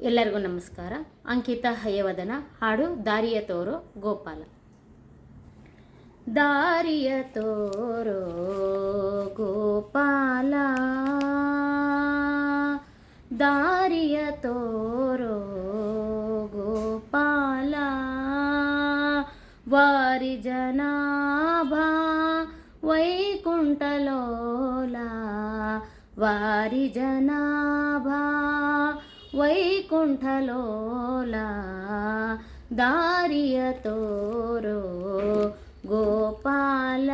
ಎಲ್ಲರಿಗೂ ನಮಸ್ಕಾರ ಅಂಕಿತ ಹಯವದನ ಹಾಡು ದಾರಿಯ ತೋರೋ ಗೋಪಾಲ ದಾರಿಯ ತೋರೋ ಗೋಪಾಲ ದಾರಿಯ ತೋರೋ ಗೋಪಾಲ ವಾರಿ ಜನಾಭಾ ವೈಕುಂಠಲೋಲ ವಾರಿ ಜನಾಭಾ ವೈಕುಂಠಲೋಲ ದಾರಿಯ ತೋರೋ ಗೋಪಾಲ.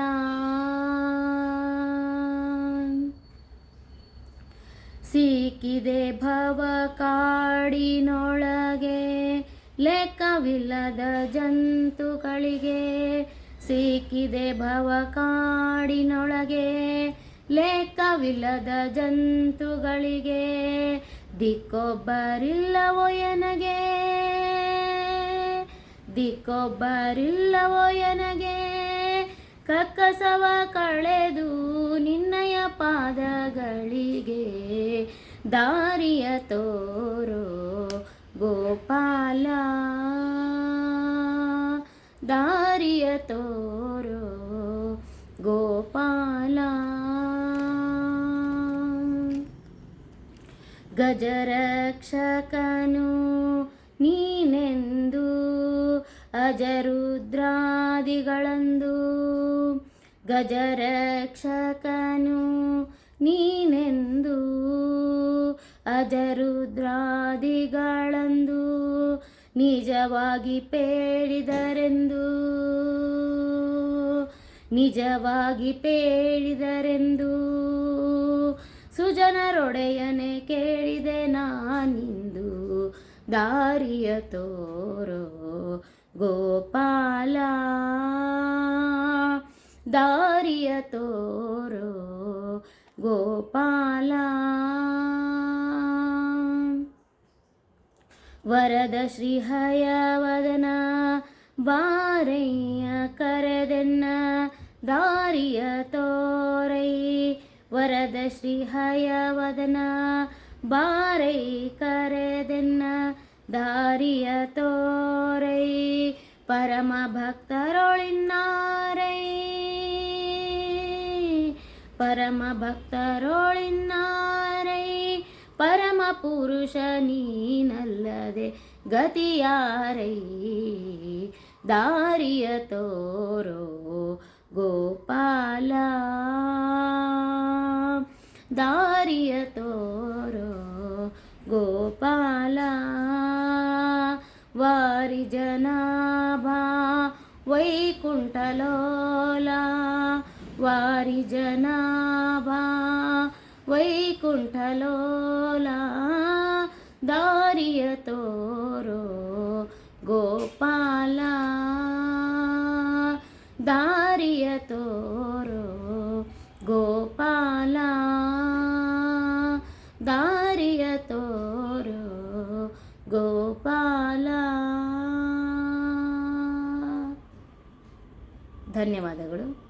ಸಿಕ್ಕಿದೆ ಭವ ಕಾಡಿನೊಳಗೆ ಲೆಕ್ಕವಿಲ್ಲದ ಜಂತುಗಳಿಗೆ. ಸಿಕ್ಕಿದೆ ಭವ ಕಾಡಿನೊಳಗೆ ಲೆಕ್ಕವಿಲ್ಲದ ಜಂತುಗಳಿಗೆ. ದಿಕ್ಕೊಬ್ಬರಿಲ್ಲವೋ ಎನಗೆ? ದಿಕ್ಕೊಬ್ಬರಿಲ್ಲವೋ ಎನಗೆ? ಕಕ್ಕಸವ ಕಳೆದು ನಿನ್ನಯ ಪಾದಗಳಿಗೆ ದಾರಿಯ ತೋರೋ ಗೋಪಾಲ. ದಾರಿಯ ತೋರೋ ಗಜರಕ್ಷಕನು ನೀನೆಂದು ಅಜರುದ್ರಾದಿಗಳಂದು. ಗಜರಕ್ಷಕನು ನೀನೆಂದು ಅಜರುದ್ರಾದಿಗಳಂದು ನಿಜವಾಗಿ ಪೇಳಿದರೆಂದು. ನಿಜವಾಗಿ ಪೇಳಿದರೆಂದು. ಸುಜನರೊಡೆಯನೆ ದಾರಿಯ ತೋರೋ ಗೋಪಾಲ ದಾರಿಯ ತೋರೋ ಗೋಪಾಲ ವರದ ಶ್ರೀಹಯವದನ ಬಾರಯ್ಯ ಕರೆದೆನ್ನ ದಾರಿಯ ತೋರೈ ವರದ ಶ್ರೀಹಯವದನ ಬಾರೈ ಕರೆದೆನ್ನ ದಾರಿಯ ತೋರೈ, ಪರಮ ಭಕ್ತರೊಳಿನ್ನಾರೈ. ಪರಮ ಭಕ್ತರೊಳಿನ್ನಾರೈ, ಪರಮ ಪುರುಷ ನೀನಲ್ಲದೆ ಗತಿಯಾರೈ. ದಾರಿಯ ತೋರೋ ಗೋಪಾಲ, ದಾರಿಯ వారి జనాభా వైకుంఠలోలా వారి జనాభా వైకుంఠలోలా దారియతోరో గోపాల దారియతోరో గో ಧನ್ಯವಾದಗಳು.